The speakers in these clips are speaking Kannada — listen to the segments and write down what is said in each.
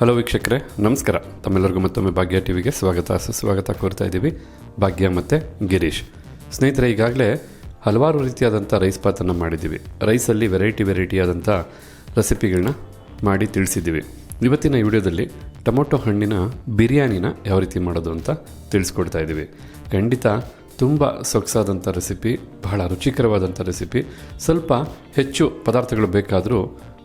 ಹಲೋ ವೀಕ್ಷಕರೇ, ನಮಸ್ಕಾರ. ತಮ್ಮೆಲ್ಲರಿಗೂ ಮತ್ತೊಮ್ಮೆ ಭಾಗ್ಯ ಟಿ ವಿಗೆ ಸ್ವಾಗತ. ಸುಸ್ವಾಗತ ಕೋರ್ತಾ ಇದ್ದೀವಿ. ಭಾಗ್ಯ ಮತ್ತು ಗಿರೀಶ್. ಸ್ನೇಹಿತರೆ, ಈಗಾಗಲೇ ಹಲವಾರು ರೀತಿಯಾದಂಥ ರೈಸ್ ಪಾತನ್ನು ಮಾಡಿದ್ದೀವಿ. ರೈಸಲ್ಲಿ ವೆರೈಟಿ ವೆರೈಟಿ ಆದಂಥ ರೆಸಿಪಿಗಳನ್ನ ಮಾಡಿ ತಿಳಿಸಿದ್ದೀವಿ. ಇವತ್ತಿನ ವಿಡಿಯೋದಲ್ಲಿ ಟೊಮೊಟೊ ಹಣ್ಣಿನ ಬಿರಿಯಾನಿನ ಯಾವ ರೀತಿ ಮಾಡೋದು ಅಂತ ತಿಳಿಸ್ಕೊಡ್ತಾ ಇದ್ದೀವಿ. ಖಂಡಿತ ತುಂಬ ಸೊಗಸಾದಂಥ ರೆಸಿಪಿ ಬಹಳ ರುಚಿಕರವಾದಂಥ ರೆಸಿಪಿ ಸ್ವಲ್ಪ ಹೆಚ್ಚು ಪದಾರ್ಥಗಳು ಬೇಕಾದರೂ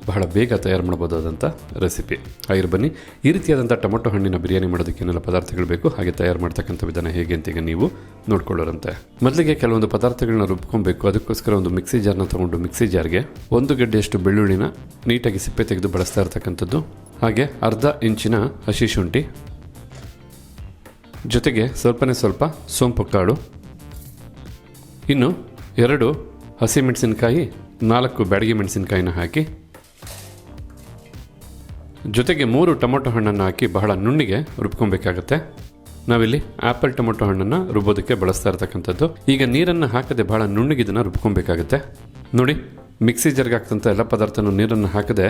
ಬಹಳ ಬೇಗ ತಯಾರು ಮಾಡ್ಬೋದಾದಂಥ ರೆಸಿಪಿ ಹಾಗೆ ಬನ್ನಿ, ಈ ರೀತಿಯಾದಂಥ ಟೊಮೊಟೊ ಹಣ್ಣಿನ ಬಿರಿಯಾನಿ ಮಾಡೋದಕ್ಕೆ ಏನೆಲ್ಲ ಪದಾರ್ಥಗಳು ಬೇಕು, ಹಾಗೆ ತಯಾರು ಮಾಡ್ತಕ್ಕಂಥ ವಿಧಾನ ಹೇಗೆ ಅಂತ ಈಗ ನೀವು ನೋಡ್ಕೊಳ್ಳೋರಂತೆ. ಮೊದಲಿಗೆ ಕೆಲವೊಂದು ಪದಾರ್ಥಗಳನ್ನ ರುಬ್ಕೊಬೇಕು, ಅದಕ್ಕೋಸ್ಕರ ಒಂದು ಮಿಕ್ಸಿ ಜಾರ್ನ ತೊಗೊಂಡು ಮಿಕ್ಸಿ ಜಾರ್ಗೆ ಒಂದು ಗಡ್ಡೆಯಷ್ಟು ಬೆಳ್ಳುಳ್ಳಿನ ನೀಟಾಗಿ ಸಿಪ್ಪೆ ತೆಗೆದು ಬಳಸ್ತಾ ಇರ್ತಕ್ಕಂಥದ್ದು, ಹಾಗೆ ಅರ್ಧ ಇಂಚಿನ ಹಸಿ ಶುಂಠಿ, ಜೊತೆಗೆ ಸ್ವಲ್ಪನೇ ಸ್ವಲ್ಪ ಸೋಂಪು ಕಾಳು ಇನ್ನು ಎರಡು ಹಸಿಮೆಣಸಿನಕಾಯಿ ನಾಲ್ಕು ಬ್ಯಾಡಗಿ ಮೆಣಸಿನಕಾಯಿನ ಹಾಕಿ. ಜೊತೆಗೆ ಮೂರು ಟೊಮೊಟೊ ಹಣ್ಣನ್ನು ಹಾಕಿ ಬಹಳ ನುಣ್ಣಿಗೆ ರುಬ್ಕೊಬೇಕಾಗತ್ತೆ. ನಾವಿಲ್ಲಿ ಆ್ಯಪಲ್ ಟೊಮೊಟೊ ಹಣ್ಣನ್ನು ರುಬ್ಬೋದಕ್ಕೆ ಬಳಸ್ತಾ ಇರ್ತಕ್ಕಂಥದ್ದು. ಈಗ ನೀರನ್ನು ಹಾಕದೆ ಬಹಳ ನುಣ್ಣಗೆ ಇದನ್ನು ರುಬ್ಕೊಬೇಕಾಗತ್ತೆ. ನೋಡಿ, ಮಿಕ್ಸಿ ಜರ್ಗೆ ಹಾಕ್ತಂಥ ಎಲ್ಲ ಪದಾರ್ಥನೂ ನೀರನ್ನು ಹಾಕದೆ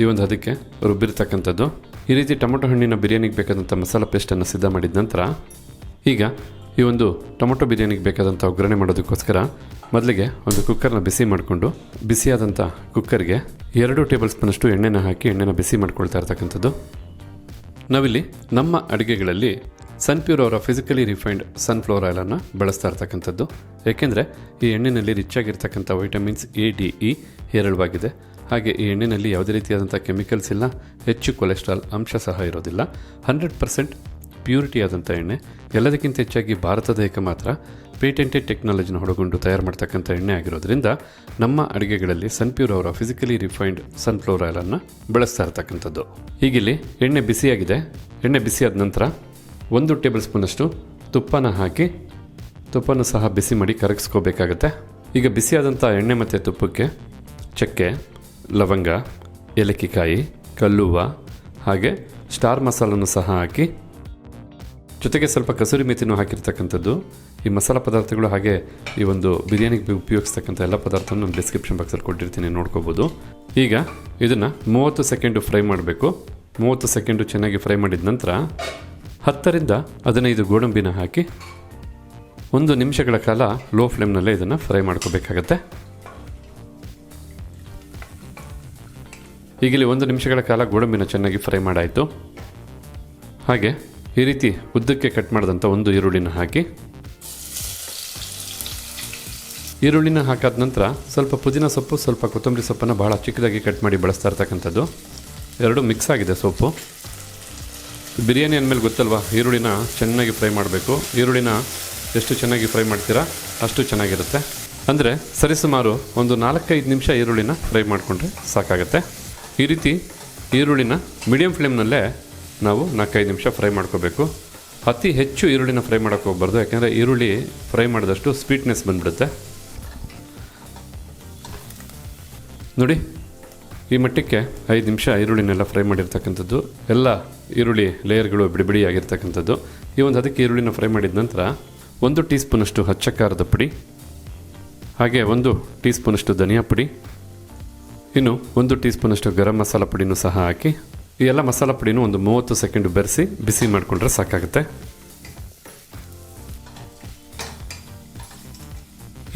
ಈ ಒಂದು ಅದಕ್ಕೆ ರುಬ್ಬಿರ್ತಕ್ಕಂಥದ್ದು. ಈ ರೀತಿ ಟೊಮೊಟೊ ಹಣ್ಣಿನ ಬಿರಿಯಾನಿಗೆ ಬೇಕಾದಂಥ ಮಸಾಲ ಪೇಸ್ಟನ್ನು ಸಿದ್ಧ ಮಾಡಿದ ನಂತರ ಈಗ ಈ ಒಂದು ಟೊಮೊಟೊ ಬಿರಿಯಾನಿಗೆ ಬೇಕಾದಂಥ ಒಗ್ಗರಣೆ ಮಾಡೋದಕ್ಕೋಸ್ಕರ ಮೊದಲಿಗೆ ಒಂದು ಕುಕ್ಕರ್ನ ಬಿಸಿ ಮಾಡಿಕೊಂಡು ಬಿಸಿಯಾದಂಥ ಕುಕ್ಕರ್ಗೆ ಎರಡು ಟೇಬಲ್ ಸ್ಪೂನಷ್ಟು ಎಣ್ಣೆನ ಹಾಕಿ ಎಣ್ಣೆನ ಬಿಸಿ ಮಾಡ್ಕೊಳ್ತಾ ಇರ್ತಕ್ಕಂಥದ್ದು. ನಾವಿಲ್ಲಿ ನಮ್ಮ ಅಡುಗೆಗಳಲ್ಲಿ ಸನ್ಪ್ಯೂರ್ ಅವರ ಫಿಸಿಕಲಿ ರಿಫೈನ್ಡ್ ಸನ್ಫ್ಲವರ್ ಆಯಿಲನ್ನು ಬಳಸ್ತಾ ಇರ್ತಕ್ಕಂಥದ್ದು. ಏಕೆಂದರೆ ಈ ಎಣ್ಣೆಯಲ್ಲಿ ರಿಚ್ ಆಗಿರ್ತಕ್ಕಂಥ ವೈಟಮಿನ್ಸ್ ಎ ಡಿ ಇ ಹೇರಳವಾಗಿದೆ. ಹಾಗೆ ಈ ಎಣ್ಣೆಯಲ್ಲಿ ಯಾವುದೇ ರೀತಿಯಾದಂಥ ಕೆಮಿಕಲ್ಸ್ ಇಲ್ಲ, ಹೆಚ್ಚು ಕೊಲೆಸ್ಟ್ರಾಲ್ ಅಂಶ ಸಹ ಇರೋದಿಲ್ಲ. ಹಂಡ್ರೆಡ್ ಪರ್ಸೆಂಟ್ ಪ್ಯೂರಿಟಿ ಆದಂಥ ಎಣ್ಣೆ, ಎಲ್ಲದಕ್ಕಿಂತ ಹೆಚ್ಚಾಗಿ ಭಾರತದ ಏಕ ಮಾತ್ರ ಪೇಟೆಂಟೆಡ್ ಟೆಕ್ನಾಲಜಿನ ಹೊಡಗೊಂಡು ತಯಾರು ಮಾಡ್ತಕ್ಕಂಥ ಎಣ್ಣೆ ಆಗಿರೋದ್ರಿಂದ ನಮ್ಮ ಅಡುಗೆಗಳಲ್ಲಿ ಸನ್ಪ್ಯೂರ್ ಅವರ ಫಿಸಿಕಲಿ ರಿಫೈನ್ಡ್ ಸನ್ಫ್ಲವರ್ ಆಯಿಲನ್ನು ಬಳಸ್ತಾ ಇರ್ತಕ್ಕಂಥದ್ದು. ಈಗಿಲ್ಲಿ ಎಣ್ಣೆ ಬಿಸಿಯಾಗಿದೆ. ಎಣ್ಣೆ ಬಿಸಿಯಾದ ನಂತರ ಒಂದು ಟೇಬಲ್ ಸ್ಪೂನಷ್ಟು ತುಪ್ಪನ ಹಾಕಿ ತುಪ್ಪನ ಸಹ ಬಿಸಿ ಮಾಡಿ ಕರಗಿಸ್ಕೋಬೇಕಾಗತ್ತೆ. ಈಗ ಬಿಸಿಯಾದಂಥ ಎಣ್ಣೆ ಮತ್ತು ತುಪ್ಪಕ್ಕೆ ಚಕ್ಕೆ, ಲವಂಗ ಏಲಕ್ಕಿಕಾಯಿ ಕಲ್ಲುವ ಹಾಗೆ ಸ್ಟಾರ್ ಮಸಾಲನ್ನು ಸಹ ಹಾಕಿ ಜೊತೆಗೆ ಸ್ವಲ್ಪ ಕಸೂರಿ ಮೆಥಿನೂ ಹಾಕಿರ್ತಕ್ಕಂಥದ್ದು. ಈ ಮಸಾಲ ಪದಾರ್ಥಗಳು ಹಾಗೆ ಈ ಒಂದು ಬಿರಿಯಾನಿಗೆ ಉಪಯೋಗಿಸ್ತಕ್ಕಂಥ ಎಲ್ಲ ಪದಾರ್ಥವನ್ನು ನಾನು ಡಿಸ್ಕ್ರಿಪ್ಷನ್ ಬಾಕ್ಸಲ್ಲಿ ಕೊಟ್ಟಿರ್ತೀನಿ, ನೋಡ್ಕೋಬೋದು. ಈಗ ಇದನ್ನು ಮೂವತ್ತು ಸೆಕೆಂಡು ಫ್ರೈ ಮಾಡಬೇಕು. ಮೂವತ್ತು ಸೆಕೆಂಡು ಚೆನ್ನಾಗಿ ಫ್ರೈ ಮಾಡಿದ ನಂತರ ಹತ್ತರಿಂದ ಹದಿನೈದು ಗೋಡಂಬಿನ ಹಾಕಿ ಒಂದು ನಿಮಿಷಗಳ ಕಾಲ ಲೋ ಫ್ಲೇಮ್ನಲ್ಲೇ ಇದನ್ನು ಫ್ರೈ ಮಾಡ್ಕೋಬೇಕಾಗತ್ತೆ. ಈಗಲೇ ಒಂದು ನಿಮಿಷಗಳ ಕಾಲ ಗೋಡಂಬಿನ ಚೆನ್ನಾಗಿ ಫ್ರೈ ಮಾಡಾಯಿತು. ಹಾಗೆ ಈ ರೀತಿ ಉದ್ದಕ್ಕೆ ಕಟ್ ಮಾಡಿದಂಥ ಒಂದು ಈರುಳ್ಳಿನ ಹಾಕಿ. ಈರುಳ್ಳಿನ ಹಾಕಾದ ನಂತರ ಸ್ವಲ್ಪ ಪುದೀನ ಸೊಪ್ಪು, ಸ್ವಲ್ಪ ಕೊತ್ತಂಬರಿ ಸೊಪ್ಪನ್ನು ಭಾಳ ಚಿಕ್ಕದಾಗಿ ಕಟ್ ಮಾಡಿ ಬಳಸ್ತಾ ಇರ್ತಕ್ಕಂಥದ್ದು. ಎರಡು ಮಿಕ್ಸ್ ಆಗಿದೆ ಸೊಪ್ಪು. ಬಿರಿಯಾನಿ ಅಂದಮೇಲೆ ಗೊತ್ತಲ್ವಾ, ಈರುಳ್ಳಿನ ಚೆನ್ನಾಗಿ ಫ್ರೈ ಮಾಡಬೇಕು. ಈರುಳ್ಳಿನ ಎಷ್ಟು ಚೆನ್ನಾಗಿ ಫ್ರೈ ಮಾಡ್ತೀರಾ ಅಷ್ಟು ಚೆನ್ನಾಗಿರುತ್ತೆ. ಅಂದರೆ ಸರಿಸುಮಾರು ಒಂದು ನಾಲ್ಕೈದು ನಿಮಿಷ ಈರುಳ್ಳಿನ ಫ್ರೈ ಮಾಡಿಕೊಂಡ್ರೆ ಸಾಕಾಗುತ್ತೆ. ಈ ರೀತಿ ಈರುಳ್ಳಿನ ಮೀಡಿಯಮ್ ಫ್ಲೇಮ್ನಲ್ಲೇ ನಾವು ನಾಲ್ಕೈದು ನಿಮಿಷ ಫ್ರೈ ಮಾಡ್ಕೋಬೇಕು. ಅತಿ ಹೆಚ್ಚು ಈರುಳ್ಳಿನ ಫ್ರೈ ಮಾಡೋಕ್ಕೆ ಹೋಗ್ಬಾರ್ದು, ಯಾಕೆಂದರೆ ಈರುಳ್ಳಿ ಫ್ರೈ ಮಾಡಿದಷ್ಟು ಸ್ವೀಟ್ನೆಸ್ ಬಂದ್ಬಿಡುತ್ತೆ. ನೋಡಿ, ಈ ಮಟ್ಟಕ್ಕೆ ಐದು ನಿಮಿಷ ಈರುಳ್ಳಿನೆಲ್ಲ ಫ್ರೈ ಮಾಡಿರ್ತಕ್ಕಂಥದ್ದು, ಎಲ್ಲ ಈರುಳ್ಳಿ ಲೇಯರ್ಗಳು ಬಿಡಿ ಬಿಡಿ ಆಗಿರ್ತಕ್ಕಂಥದ್ದು. ಈ ಒಂದು ಅದಕ್ಕೆ ಈರುಳ್ಳಿನ ಫ್ರೈ ಮಾಡಿದ ನಂತರ ಒಂದು ಟೀ ಸ್ಪೂನಷ್ಟು ಹಚ್ಚ ಖಾರದ ಪುಡಿ, ಹಾಗೆ ಒಂದು ಟೀ ಸ್ಪೂನಷ್ಟು ಧನಿಯಾ ಪುಡಿ, ಇನ್ನು ಒಂದು ಟೀ ಸ್ಪೂನಷ್ಟು ಗರಂ ಮಸಾಲ ಪುಡಿನೂ ಸಹ ಹಾಕಿ ಈ ಎಲ್ಲ ಮಸಾಲ ಪುಡಿನೂ ಒಂದು ಮೂವತ್ತು ಸೆಕೆಂಡ್ ಬೆರೆಸಿ ಬಿಸಿ ಮಾಡಿಕೊಂಡ್ರೆ ಸಾಕಾಗುತ್ತೆ.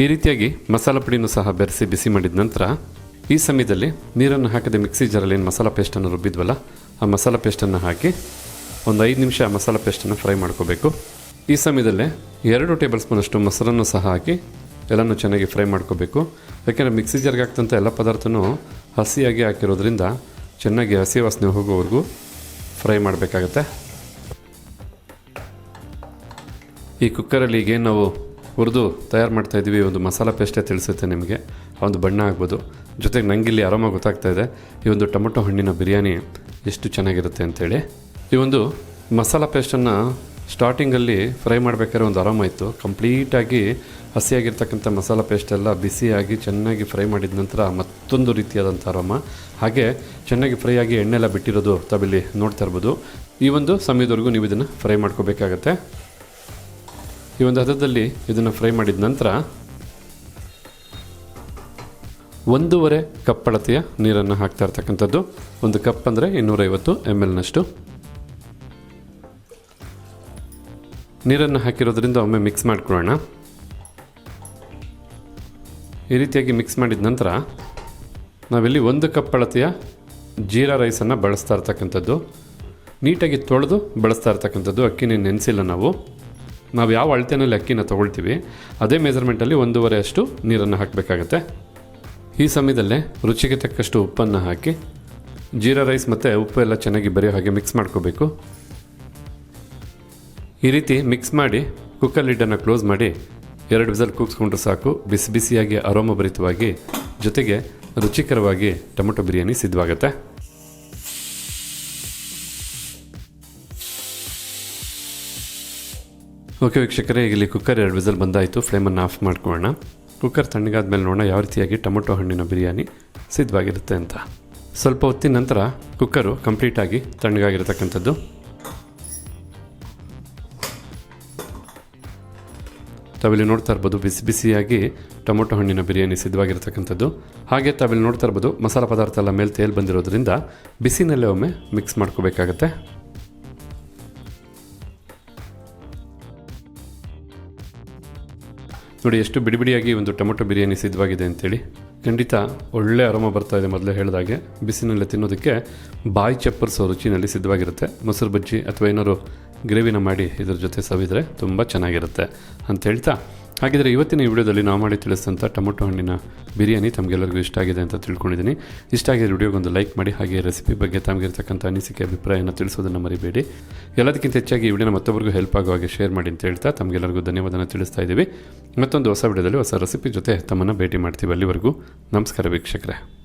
ಈ ರೀತಿಯಾಗಿ ಮಸಾಲ ಪುಡಿನೂ ಸಹ ಬೆರೆಸಿ ಬಿಸಿ ಮಾಡಿದ ನಂತರ ಈ ಸಮಯದಲ್ಲಿ ನೀರನ್ನು ಹಾಕದೆ ಮಿಕ್ಸಿ ಜಾರಲ್ಲಿ ಏನು ಮಸಾಲ ಪೇಸ್ಟನ್ನು ರುಬ್ಬಿದ್ವಲ್ಲ, ಆ ಮಸಾಲ ಪೇಸ್ಟನ್ನು ಹಾಕಿ ಒಂದು ಐದು ನಿಮಿಷ ಆ ಮಸಾಲ ಪೇಸ್ಟನ್ನು ಫ್ರೈ ಮಾಡ್ಕೋಬೇಕು. ಈ ಸಮಯದಲ್ಲೇ ಎರಡು ಟೇಬಲ್ ಸ್ಪೂನಷ್ಟು ಮೊಸರನ್ನು ಸಹ ಹಾಕಿ ಎಲ್ಲನೂ ಚೆನ್ನಾಗಿ ಫ್ರೈ ಮಾಡ್ಕೋಬೇಕು. ಯಾಕೆಂದರೆ ಮಿಕ್ಸಿ ಜಾರ್ಗೆ ಹಾಕ್ತಂಥ ಎಲ್ಲ ಪದಾರ್ಥನೂ ಹಸಿಯಾಗಿ ಹಾಕಿರೋದ್ರಿಂದ ಚೆನ್ನಾಗಿ ಹಸಿ ವಾಸನೆ ಹೋಗೋವರೆಗೂ ಫ್ರೈ ಮಾಡಬೇಕಾಗತ್ತೆ. ಈ ಕುಕ್ಕರಲ್ಲಿ ಈಗೇನು ನಾವು ಹುರಿದು ತಯಾರು ಮಾಡ್ತಾ ಇದ್ದೀವಿ ಒಂದು ಮಸಾಲ ಪೇಸ್ಟೇ ತಿಳಿಸುತ್ತೆ ನಿಮಗೆ. ಒಂದು ಬಣ್ಣ ಆಗ್ಬೋದು. ಜೊತೆಗೆ ನನಗಿಲ್ಲಿ ಆರಾಮಾಗಿ ಗೊತ್ತಾಗ್ತಾ ಇದೆ. ಈ ಒಂದು ಟೊಮೊಟೊ ಹಣ್ಣಿನ ಬಿರಿಯಾನಿ ಎಷ್ಟು ಚೆನ್ನಾಗಿರುತ್ತೆ ಅಂತೇಳಿ. ಈ ಒಂದು ಮಸಾಲ ಪೇಸ್ಟನ್ನು ಸ್ಟಾರ್ಟಿಂಗಲ್ಲಿ ಫ್ರೈ ಮಾಡಬೇಕಾದ್ರೆ ಒಂದು ಆರಾಮ ಇತ್ತು ಕಂಪ್ಲೀಟಾಗಿ ಹಸಿಯಾಗಿರ್ತಕ್ಕಂಥ ಮಸಾಲ ಪೇಸ್ಟ್ ಎಲ್ಲ ಬಿಸಿಯಾಗಿ ಚೆನ್ನಾಗಿ ಫ್ರೈ ಮಾಡಿದ ನಂತರ ಮತ್ತೊಂದು ರೀತಿಯಾದಂಥ ಆರಾಮ. ಹಾಗೆ ಚೆನ್ನಾಗಿ ಫ್ರೈ ಆಗಿ ಎಣ್ಣೆಲ್ಲ ಬಿಟ್ಟಿರೋದು ತಾವಿಲ್ಲಿ ನೋಡ್ತಾ ಇರ್ಬೋದು. ಈ ಒಂದು ಸಮಯದವರೆಗೂ ನೀವು ಇದನ್ನು ಫ್ರೈ ಮಾಡ್ಕೋಬೇಕಾಗತ್ತೆ. ಈ ಒಂದು ಹದದಲ್ಲಿ ಇದನ್ನು ಫ್ರೈ ಮಾಡಿದ ನಂತರ ಒಂದೂವರೆ ಕಪ್ ಅಳತೆಯ ನೀರನ್ನು ಹಾಕ್ತಾ ಇರ್ತಕ್ಕಂಥದ್ದು. ಒಂದು ಕಪ್ ಅಂದರೆ ಇನ್ನೂರೈವತ್ತು ಎಂ ಎಲ್ನಷ್ಟು ನೀರನ್ನು ಹಾಕಿರೋದ್ರಿಂದ ಒಮ್ಮೆ ಮಿಕ್ಸ್ ಮಾಡ್ಕೊಳ್ಳೋಣ. ಈ ರೀತಿಯಾಗಿ ಮಿಕ್ಸ್ ಮಾಡಿದ ನಂತರ ನಾವಿಲ್ಲಿ ಒಂದು ಕಪ್ ಅಳತೆಯ ಜೀರಾ ರೈಸನ್ನು ಬಳಸ್ತಾ ಇರ್ತಕ್ಕಂಥದ್ದು. ನೀಟಾಗಿ ತೊಳೆದು ಬಳಸ್ತಾ ಇರ್ತಕ್ಕಂಥದ್ದು ಅಕ್ಕಿನ ನೆನೆಸಿಲ್ಲ ನಾವು. ನಾವು ಯಾವ ಅಳತೆಯಲ್ಲಿ ಅಕ್ಕಿನ ತೊಗೊಳ್ತೀವಿ, ಅದೇ ಮೆಜರ್ಮೆಂಟಲ್ಲಿ ಒಂದೂವರೆ ಅಷ್ಟು ನೀರನ್ನು ಹಾಕಬೇಕಾಗತ್ತೆ. ಈ ಸಮಯದಲ್ಲೇ ರುಚಿಗೆ ತಕ್ಕಷ್ಟು ಉಪ್ಪನ್ನು ಹಾಕಿ ಜೀರಾ ರೈಸ್ ಮತ್ತು ಉಪ್ಪು ಎಲ್ಲ ಚೆನ್ನಾಗಿ ಬರೆಯೋ ಹಾಗೆ ಮಿಕ್ಸ್ ಮಾಡ್ಕೋಬೇಕು. ಈ ರೀತಿ ಮಿಕ್ಸ್ ಮಾಡಿ ಕುಕ್ಕರ್ ಲಿಡ್ಡನ್ನು ಕ್ಲೋಸ್ ಮಾಡಿ, ಎರಡು ವಿಸಲ್ ಕೂಗಿಸ್ಕೊಂಡ್ರೆ ಸಾಕು. ಬಿಸಿ ಬಿಸಿಯಾಗಿ ಆರೋಮಭರಿತವಾಗಿ ಜೊತೆಗೆ ರುಚಿಕರವಾಗಿ ಟೊಮೊಟೊ ಬಿರಿಯಾನಿ ಸಿದ್ಧವಾಗುತ್ತೆ. ಓಕೆ ವೀಕ್ಷಕರೇ, ಇಲ್ಲಿ ಕುಕ್ಕರ್ ಎರಡು ವಿಸಲ್ ಬಂದಾಯಿತು. ಫ್ಲೇಮನ್ನು ಆಫ್ ಮಾಡ್ಕೊಳ್ಳೋಣ. ಕುಕ್ಕರ್ ತಣ್ಣಗಾದ ಮೇಲೆ ನೋಡೋಣ ಯಾವ ರೀತಿಯಾಗಿ ಟೊಮೊಟೊ ಹಣ್ಣಿನ ಬಿರಿಯಾನಿ ಸಿದ್ಧವಾಗಿರುತ್ತೆ ಅಂತ. ಸ್ವಲ್ಪ ಹೊತ್ತಿನ ನಂತರ ಕುಕ್ಕರು ಕಂಪ್ಲೀಟಾಗಿ ತಣ್ಣಗಾಗಿರತಕ್ಕಂಥದ್ದು. ತಾವಿಲ್ಲಿ ನೋಡ್ತಾ ಇರ್ಬೋದು, ಬಿಸಿ ಬಿಸಿಯಾಗಿ ಟೊಮೊಟೊ ಹಣ್ಣಿನ ಬಿರಿಯಾನಿ ಸಿದ್ಧವಾಗಿರ್ತಕ್ಕಂಥದ್ದು. ಹಾಗೆ ತಾವಿಲ್ಲಿ ನೋಡ್ತಾ ಇರ್ಬೋದು, ಮಸಾಲ ಪದಾರ್ಥ ಎಲ್ಲ ಮೇಲೆ ತೇಲ್ ಬಂದಿರೋದ್ರಿಂದ ಬಿಸಿನಲ್ಲೇ ಒಮ್ಮೆ ಮಿಕ್ಸ್ ಮಾಡ್ಕೋಬೇಕಾಗತ್ತೆ. ನೋಡಿ, ಎಷ್ಟು ಬಿಡಿ ಬಿಡಿಯಾಗಿ ಒಂದು ಟೊಮೊಟೊ ಬಿರಿಯಾನಿ ಸಿದ್ಧವಾಗಿದೆ ಅಂತೇಳಿ. ಖಂಡಿತ ಒಳ್ಳೆ ಅರೋಮ ಬರ್ತಾ ಇದೆ ಮೊದಲೇ ಹೇಳಿದಾಗೆ ಬಿಸಿನಲ್ಲೇ ತಿನ್ನೋದಕ್ಕೆ ಬಾಯಿ ಚಪ್ಪರಿಸೋ ರುಚಿನಲ್ಲಿ ಸಿದ್ಧವಾಗಿರುತ್ತೆ. ಮೊಸರು ಬಜ್ಜಿ ಅಥವಾ ಏನಾದ್ರು ಗ್ರೇವಿನ ಮಾಡಿ ಇದ್ರ ಜೊತೆ ಸವಿದರೆ ತುಂಬ ಚೆನ್ನಾಗಿರುತ್ತೆ ಅಂತ ಹೇಳ್ತಾ. ಹಾಗಿದ್ರೆ ಇವತ್ತಿನ ವಿಡಿಯೋದಲ್ಲಿ ನಾವು ಮಾಡಿ ತಿಳಿಸಿದಂಥ ಟೊಮೊಟೊ ಹಣ್ಣಿನ ಬಿರಿಯಾನಿ ತಮಗೆಲ್ಲರಿಗೂ ಇಷ್ಟ ಆಗಿದೆ ಅಂತ ತಿಳ್ಕೊಂಡಿದ್ದೀನಿ. ಇಷ್ಟ ಆಗಿದೆ ವಿಡಿಯೋಗೊಂದು ಲೈಕ್ ಮಾಡಿ, ಹಾಗೆ ರೆಸಿಪಿ ಬಗ್ಗೆ ತಮಗಿರ್ತಕ್ಕಂಥ ಅನಿಸಿಕೆ, ಅಭಿಪ್ರಾಯನ ತಿಳಿಸೋದನ್ನು ಮರಿಬೇಡಿ. ಎಲ್ಲದಕ್ಕಿಂತ ಹೆಚ್ಚಾಗಿ ಈ ವಿಡಿಯೋನ ಮತ್ತೊಬ್ಬರಿಗೂ ಹೆಲ್ಪ್ ಆಗೋ ಹಾಗೆ ಶೇರ್ ಮಾಡಿ ಅಂತ ಹೇಳ್ತಾ ತಮಗೆಲ್ಲರಿಗೂ ಧನ್ಯವಾದನ ತಿಳಿಸ್ತಾ ಇದ್ದೀವಿ. ಮತ್ತೊಂದು ಹೊಸ ವಿಡಿಯೋದಲ್ಲಿ ಹೊಸ ರೆಸಿಪಿ ಜೊತೆ ತಮ್ಮನ್ನು ಭೇಟಿ ಮಾಡ್ತೀವಿ ಅಲ್ಲಿವರೆಗೂ. ನಮಸ್ಕಾರ ವೀಕ್ಷಕರೇ.